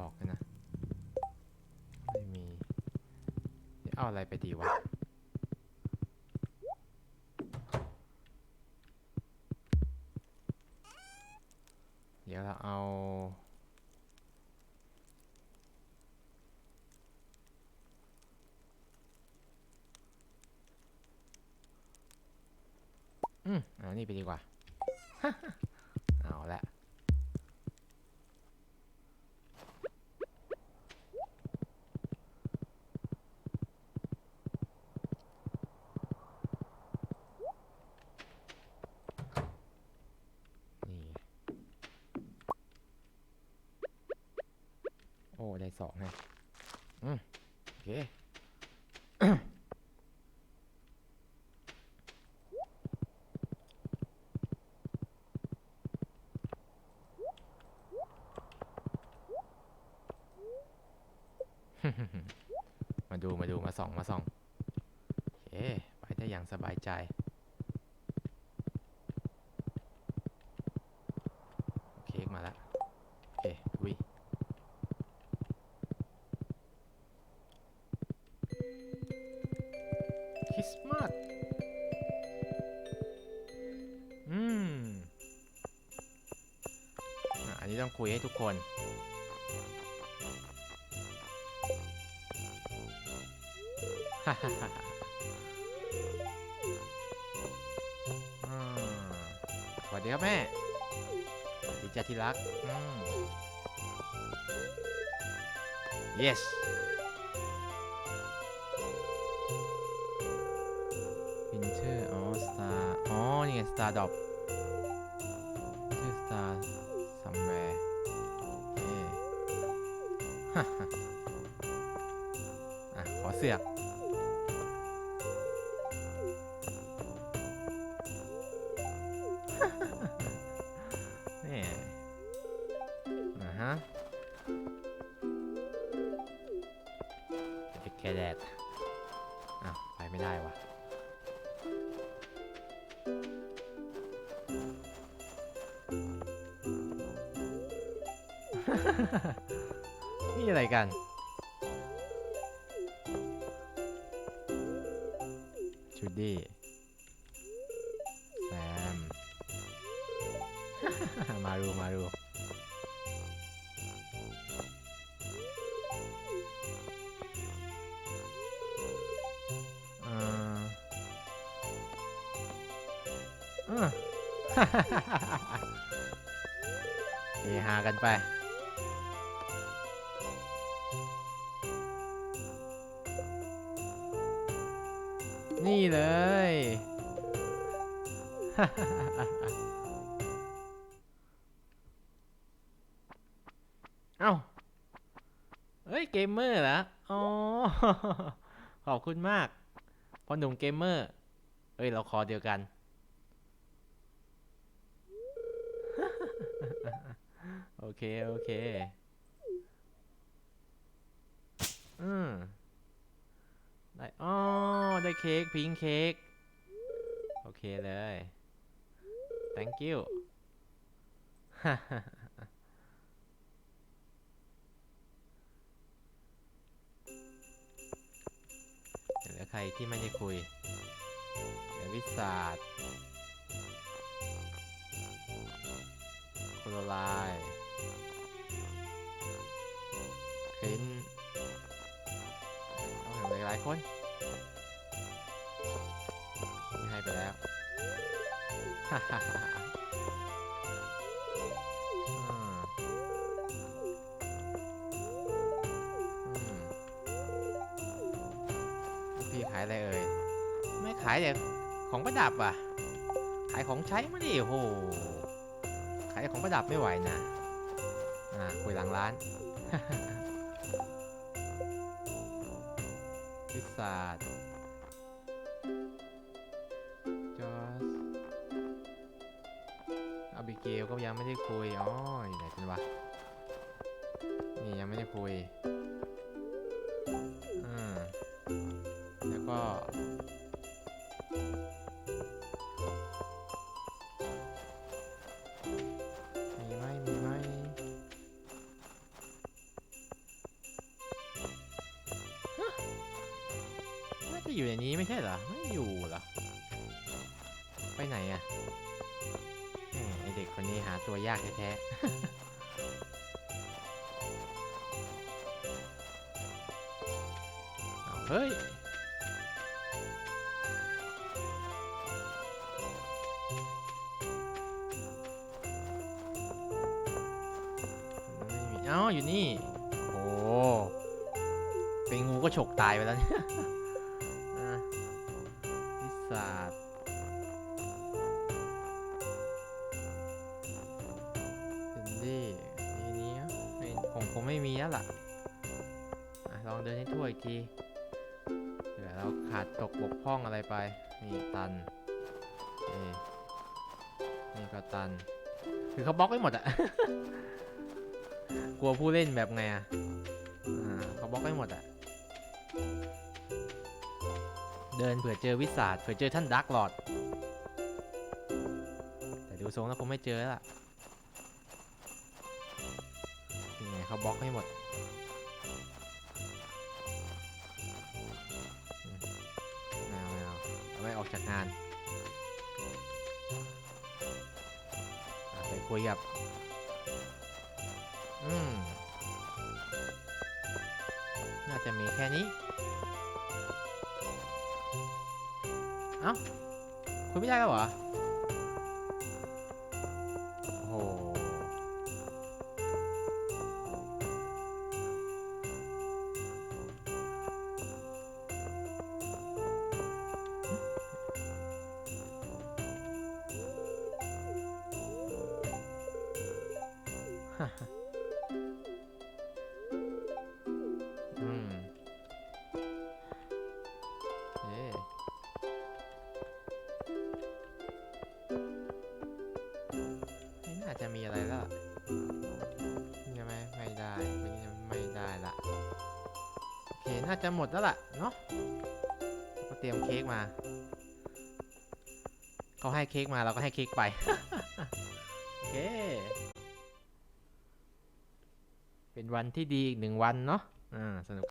บอกเลยนะ ไม่มี เอาอะไรไปดีวะ เดี๋ยวเราเอาอืมเอานี่ไปดีกว่าละ นี่ไงโอ้ ได้สองเลยอืมโอเคมาดูมาดูมาส่องมาส่องโอเคไปได้อย่างสบายใจ ต้องคุยให้ทุกคนฮ่าฮ่าฮ่าฮ่าอ่าสวัสดีครับแม่สวัสดีจ้าที่รักอืม yes วินเทอร์อ๋อสตาร์อ๋อ นี่ไงสตาร์ดอป อะขอเสือกนี่อ่าฮะเอ็กแค่แดดอ้าวไปไม่ได้วะฮ่าฮ่าฮ่า นี่อะไรกันจูดี้แซม มารูมารูเอ่อเออเฮฮากันไป นี่เลย เอ้าเอ้ย เกมเมอร์เหรอ อ๋อ ขอบคุณมากพอหนุ่มเกมเมอร์ เอ้ย เราคอเดียวกัน โอเค โอเค อืม ได้ อ๋อ ได้เค้กพิงเค้กโอเคเลย thank you เหลือใครที่ไม่ได้คุยเหลือวิสาดโคโรไลน์คลินเอาเหลือหลายคน พี่ขายอะไรเอ่ย ไม่ขายแต่ของประดับอะ ขายของใช้มาดิโอ้โหขายของประดับไม่ไหวนะ อ่า คุยหลังร้านพิซซ่าจ เกลก็ยังไม่ได้คุย อ๋ออยู่ไหนกันวะ นี่ยังไม่ได้คุย อืม แล้วก็ มีไหมมีไหมฮะไม่ได้อยู่อย่างนี้ไม่ใช่เหรอ ไม่อยู่เหรอ ไปไหนอะ่ะ หาตัวยากแท้ๆเฮ้ยเอ้าอยู่นี่ โอ้เป็นงูก็ฉกตายไปแล้วเนี่ย คงไม่มีแล้วล่ะอะลองเดินให้ทั่วอีกทีเผื่อเราขาดตกบกพร่องอะไรไป นี่ตัน นี่ นี่ก็ตัน คือเขาบล็อกไว้หมดอะ กลัวผู้เล่นแบบไงอะเขาบล็อกไว้หมดอะ เดินเผื่อเจอวิสาดเผื่อเจอท่านดักหลอด แต่ดูทรงแล้วคงไม่เจอแล้วล่ะ เขาบล็อกให้หมด ไม่เอาไม่เอาไม่ออกจากงานไปคุยกับ อืม น่าจะมีแค่นี้ เอ้า คุยไม่ได้แล้วเหรอ อืมเอ๊ะไม่น่าจะมีอะไรแล้วยังไม่ไม่ได้ไม่ไม่ได้ละโอเค น่าจะหมดแล้วล่ะ เนาะก็เตรียมเค้กมาเขาให้เค้กมาเราก็ให้เค้กไป โอเค เป็นวันที่ดีอีกหนึ่งวันเนาะอ่าสนุก